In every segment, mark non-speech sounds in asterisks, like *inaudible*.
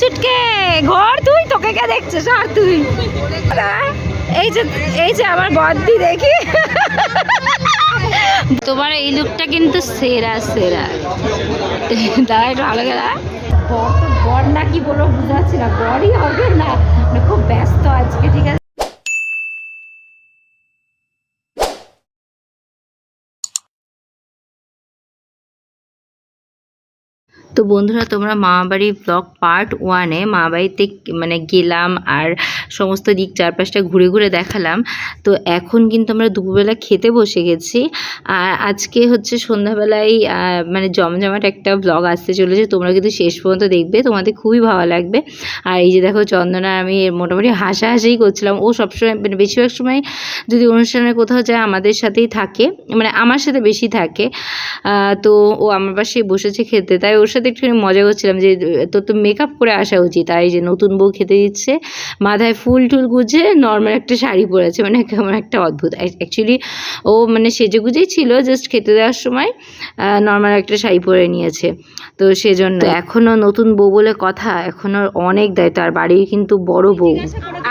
চুটকে ঘর তুই, তোকে কে দেখছে? সর তুই। এই যে এই যে আমার বদ্দি, দেখি। তোমার এই লুকটা কিন্তু সেরা সেরা। দাঁড়া একটু ভালো গেলা বর তো বর না কি বলব বুঝাচ্ছি না। বরই হবে না। মানে খুব ব্যস্ত আজকে, ঠিক আছে? তো বন্ধুরা, তোমরা মামাবাড়ি ব্লগ পার্ট ওয়ানে মামাবাড়িতে মানে গেলাম আর সমস্ত দিক চারপাশটা ঘুরে ঘুরে দেখালাম। তো এখন কিন্তু আমরা দুপুরবেলা খেতে বসে গেছি। আর আজকে হচ্ছে সন্ধ্যাবেলায় মানে জমজমাট একটা ব্লগ আসতে চলেছে। তোমরা কিন্তু শেষ পর্যন্ত দেখবে, তোমাদের খুবই ভালো লাগবে। আর এই যে দেখো, চন্দনা, আমি মোটামুটি হাসাহাসিই করছিলাম। ও সবসময় মানে বেশিরভাগ সময় যদি অনুষ্ঠানে কোথাও যায়, আমাদের সাথেই থাকে। মানে আমার সাথে বেশি থাকে। তো ও আমার পাশেই বসেছে খেতে। তাই ওর সাথে একটুখানি মজা করছিলাম যে তোর তো মেকআপ করে আসা উচিত। তাই যে নতুন বউ খেতে দিচ্ছে মাথায় ফুল টুল গুজে নর্মাল একটা শাড়ি পরেছে মানে কেমন একটা অদ্ভুত। অ্যাকচুয়ালি ও মানে সেজে গুজেই ছিল জাস্ট খেতে দেওয়ার সময় নর্মাল একটা শাড়ি পরে নিয়েছে। তো সেজন্য এখনও নতুন বউ বলে কথা এখনও অনেক দেয়। তার বাড়ির কিন্তু বড় বউ।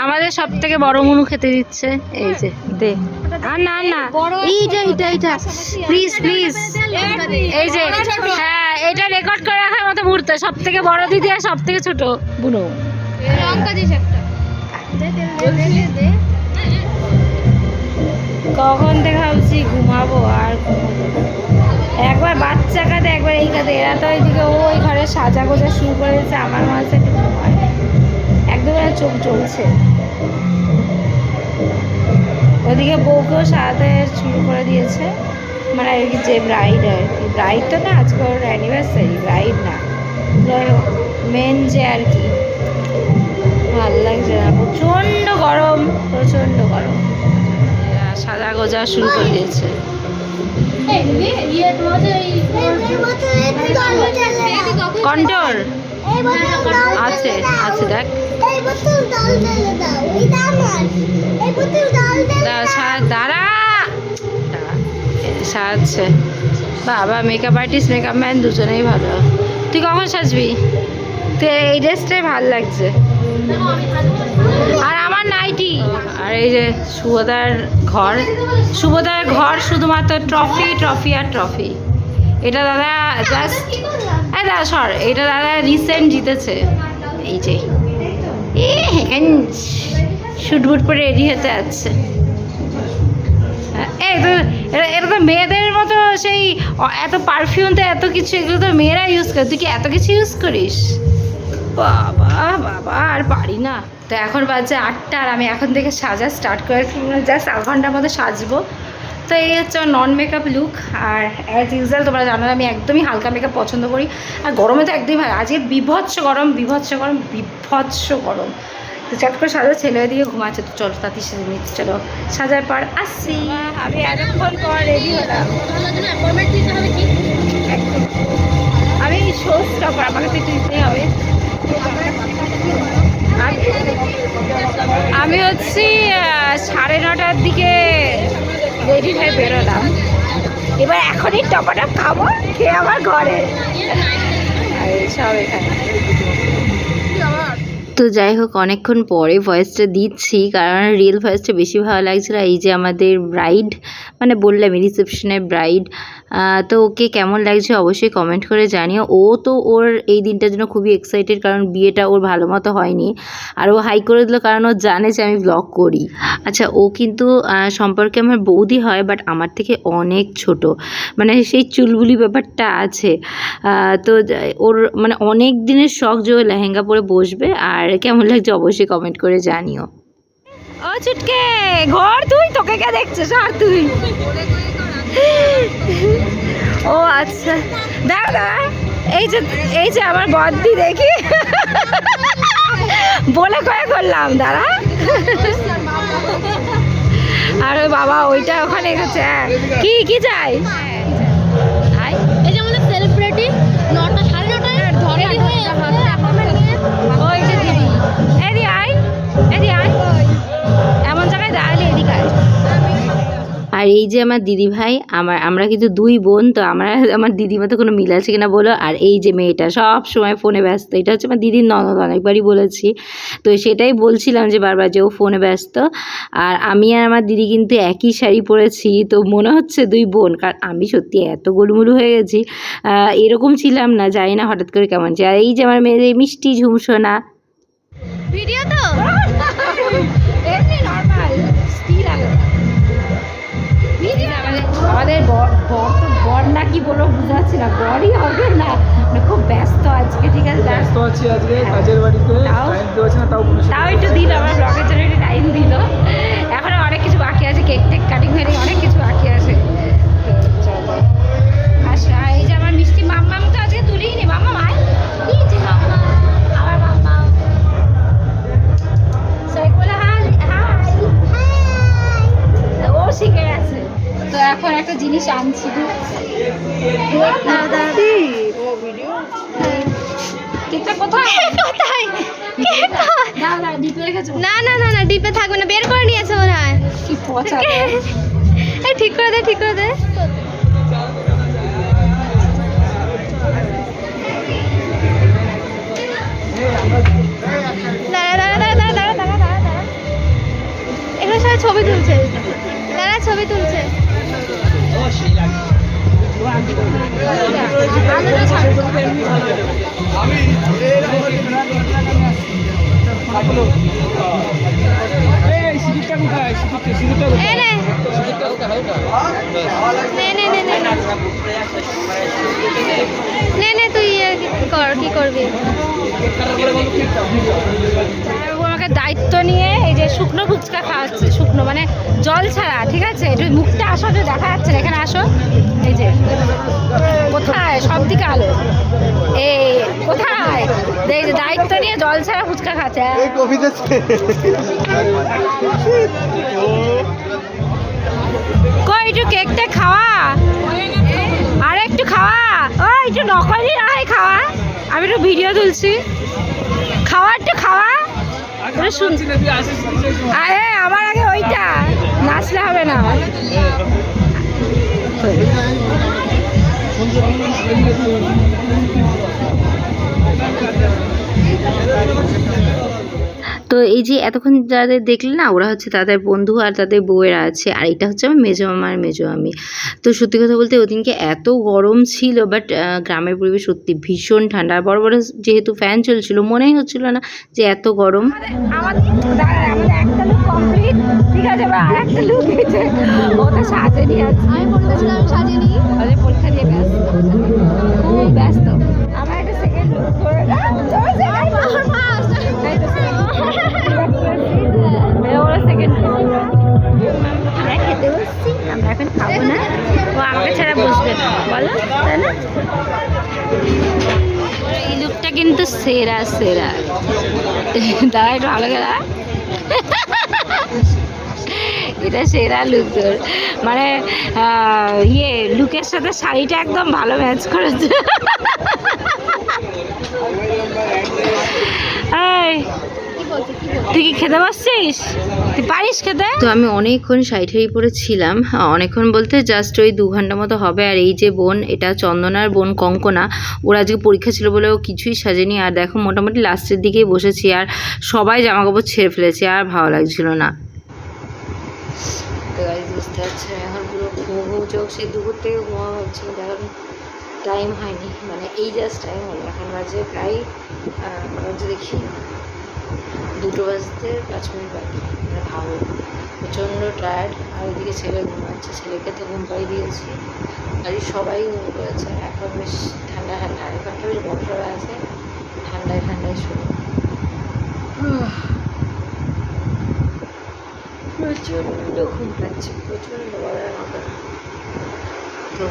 আমাদের সব থেকে বড় মনু খেতে দিচ্ছে। এই যে দে। আর না না এইটা এইটা এইটা। প্লিজ প্লিজ এই যে হ্যাঁ এটা রেকর্ড করে রাখার মতো মুহূর্ত। সব থেকে বড় দিদি আর সব থেকে ছোট বুনো। একটা কখন থেকে ভাবছি ঘুমাবো আর একবার বাচ্চা কাঁদে একবার এই কাঁদে এরা তো এইদিকে ও ওই ঘরে সাজা গোজা শুরু করে দিয়েছে, আমার মাঝে ঘুমায় একদম চোখ চলছে ওদিকে বউকেও সাজাতে শুরু করে দিয়েছে। মানে আর কি যে ব্রাইড আর কি ব্রাইড তো না? আজকে ওর অ্যানিভার্সারি ব্রাইড না? যাই হোক মেন যে আর কি। ভালো লাগছে না, প্রচণ্ড গরম প্রচণ্ড গরম। সাজা গোজা শুরু করে দিয়েছে। কন্ট্রোল। আছে আছে, দেখ। দাঁড়া। সাজছে বাবা মেকআপ আর্টিস্ট মেকআপ ম্যান দুজনেই ভালো। তুই কখন সাজবি? তুই এই ড্রেসটাই ভালো লাগছে। আর আমার নাইটি। আর এই যে শুভদার ঘর। শুভদার ঘর শুধুমাত্র ট্রফি ট্রফি আর ট্রফি। এটা দাদা জাস্ট হ্যাঁ দাদা সর এটা দাদা রিসেন্ট জিতেছে। এই যে। শুটবুট পরে রেডি হতে হ্যাঁ, এই তো এটা এটা তো মেয়েদের মতো সেই এত পারফিউম তো এত কিছু, এগুলো তো মেয়েরা ইউজ করে। তুই কি এত কিছু ইউজ করিস? বাবা বাবা, আর পারি না। তো এখন বাজে আটটা, আর আমি এখন থেকে সাজা স্টার্ট করে জাস্ট আধ ঘণ্টার মধ্যে সাজবো। তো এই হচ্ছে আমার নন মেকআপ লুক আর অ্যাজ ইউজুয়াল তোমরা জানো আমি একদমই হালকা মেকআপ পছন্দ করি। আর গরমে তো একদমই ভালো, আজকে বিভৎস গরম বিভৎস গরম বিভৎস গরম। তো চট করে সাজা ছেলে দিয়ে ঘুমাচ্ছে, তো চলো তাঁতি সেজে নিচ্ছি, চলো সাজার পর আসছি। আমি এতক্ষণ পর রেডি হলাম। আমি শো স্টপার আমাকে তো একটু হবে। আমি- হচ্ছি সাড়ে নটার দিকে রেডি হয়ে বেরোলাম। এবার এখনই টপাটা খাব, খেয়ে আমার ঘরে। সব এখানে। তো যাই হোক, অনেকক্ষণ পরে ভয়েসটা দিচ্ছি, কারণ রিয়েল ভয়েসটা বেশি ভালো লাগছিল। এই যে আমাদের ব্রাইড মানে বললাম রিসেপশনের ব্রাইড তো ওকে কেমন লাগছে অবশ্যই কমেন্ট করে জানিও। ও তো ওর এই দিনটার জন্য খুবই এক্সাইটেড কারণ বিয়েটা ওর ভালো মতো হয়নি। আর ও হাই করে দিল কারণ ও জানে যে আমি ব্লগ করি। আচ্ছা ও কিন্তু সম্পর্কে আমার বৌদি হয় বাট আমার থেকে অনেক ছোট। মানে সেই চুলবুলি ব্যাপারটা আছে। তো ওর মানে অনেক দিনের শখ যে ও লেহেঙ্গা পরে বসবে, আর কেমন লাগছে অবশ্যই কমেন্ট করে জানিও। ও চুটকে, ঘর তুই, তোকে কে দেখছিস আর তুই। ও আচ্ছা। দাঁড়া। এই যে এই যে আমার বদ্দি দেখি। বলে কয়ে করলাম, দাঁড়া। আর বাবা, ওইটা ওখানে গেছে হ্যাঁ। কি কি চাই? এই যে আমার দিদি ভাই আমার, আমরা কিন্তু দুই বোন, তো আমরা, আমার দিদির মতো কোনো মিল আছে কিনা বলো? আর এই যে মেয়েটা, সব সময় ফোনে ব্যস্ত। এটা হচ্ছে আমার দিদির ননদ, অনেকবারই বলেছি। তো সেটাই বলছিলাম যে বারবার যে ও ফোনে ব্যস্ত। আর আমি আর আমার দিদি কিন্তু একই শাড়ি পরেছি। তো মনে হচ্ছে দুই বোন। কারণ আমি সত্যি এত গোলমুলু হয়ে গেছি। এরকম ছিলাম না, জানি না হঠাৎ করে কেমন আর এই যে আমার এই মিষ্টি ঝুমসোনা বর তো বর না কি বলব বুঝতে পারছি না। বরই হবে না। মানে খুব ব্যস্ত আজকে ঠিক আছে। ব্যস্ত আছি আজকে কাজের বাড়িতে তাও- তাও তাও একটু দিল আমার ব্লগের জন্য একটু টাইম দিল। এখনও অনেক কিছু বাকি আছে কেক টেক কাটিং ফাটিং অনেক না না না না ডিপে থাকবে না বের করে নিয়েছে মনে হয়। কি পচা *laughs* ঠিক করে দে ঠিক করে দে। এগুলো সবাই ছবি তুলছে। ছবি তুলছে। নে তুই কি কর কি করবি আমাকে দায়িত্ব নিয়ে এই যে শুকনো ফুচকা খাওয়াচ্ছে শুকনো মানে জল ছাড়া ঠিক আছে? একটু মুখটা আসো যে দেখা যাচ্ছে না, এখানে আসো। এই যে কোথায়? সব দিকে আলো। এই কোথায়? এই যে দায়িত্ব নিয়ে জল ছাড়া ফুচকা খাচ্ছে কই একটু কেকটা খাওয়া? আর একটু খাওয়া। ও একটু নকলি না হয় খাওয়া। আমি একটু ভিডিও তুলছি। খাওয়া একটু খাওয়া। তারপরে শুন আরে আমার আগে ওইটা। নাচলে হবে না আমার। তো এই যে এতক্ষণ যাদের দেখলে না ওরা হচ্ছে তাদের বন্ধু আর তাদের বউয়েরা আছে আর এটা হচ্ছে আমার মেজো মামা আর মেজো আমি। তো সত্যি কথা বলতে ওদিনকে এত গরম ছিল বাট গ্রামের পরিবেশ সত্যি ভীষণ ঠান্ডা। আর বড় বড় যেহেতু ফ্যান চলছিল মনেই হচ্ছিল না যে এত গরম। একটা ঠিক আছে বা একটা লুক এসে ও তো সাজেনি আছে আমি বলতেছিলাম আমি পরীক্ষা দিয়ে ব্যস্ত। খুব ব্যস্ত। আমরা না? ও আমাকে ছাড়া বসবে না। বলো, তাই না? এই লুকটা কিন্তু সেরা সেরা। দাঁড়া, একটু ভালো করে। এটা সেরা লুক তোর। মানে ইয়ে লুকের সাথে শাড়িটা একদম ভালো ম্যাচ করেছে। তুই কি খেতে তুই পারিস খেতে? তো আমি অনেকক্ষণ শাড়ি ঠাড়ি পরেছিলাম অনেকক্ষণ বলতে জাস্ট ওই দু ঘণ্টা মতো হবে। আর এই যে বোন এটা চন্দনার বোন কঙ্কনা ওর আজকে পরীক্ষা ছিল বলে ও কিছুই সাজেনি। আর দেখো মোটামুটি লাস্টের দিকেই বসেছি। আর সবাই জামা কাপড় ছেড়ে ফেলেছে আর ভালো লাগছিল না। বুঝতে পারছি এখন পুরো ঘুমো ঘুম চোখ সেই দুপুর থেকে ঘুমা হচ্ছে। এখন টাইম হয়নি। মানে এই জাস্ট টাইম হলো। এখন বাজে প্রায় দেখি দুটো বাজতে পাঁচ মিনিট বাকি। ভালো প্রচণ্ড টায়ার্ড আর ওইদিকে ছেলে ঘুমাচ্ছে। ছেলেকে তো ঘুম পাড়িয়ে দিয়েছি। আর সবাই ঘুম করেছে এখন বেশ ঠান্ডা ঠান্ডা। এখনটা বেশ বছর আছে। ঠান্ডায় ঠান্ডায় শুরু প্রচণ্ড ঘুম পাচ্ছে। প্রচণ্ড বলার মতো। তো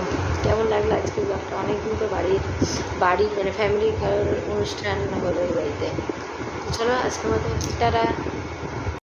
কেমন লাগল আজকে ব্লগটা? অনেকদিন তো বাড়ির, বাড়ি মানে ফ্যামিলি অনুষ্ঠান হলো বাড়িতে। চলো আজকের মতো টাটা।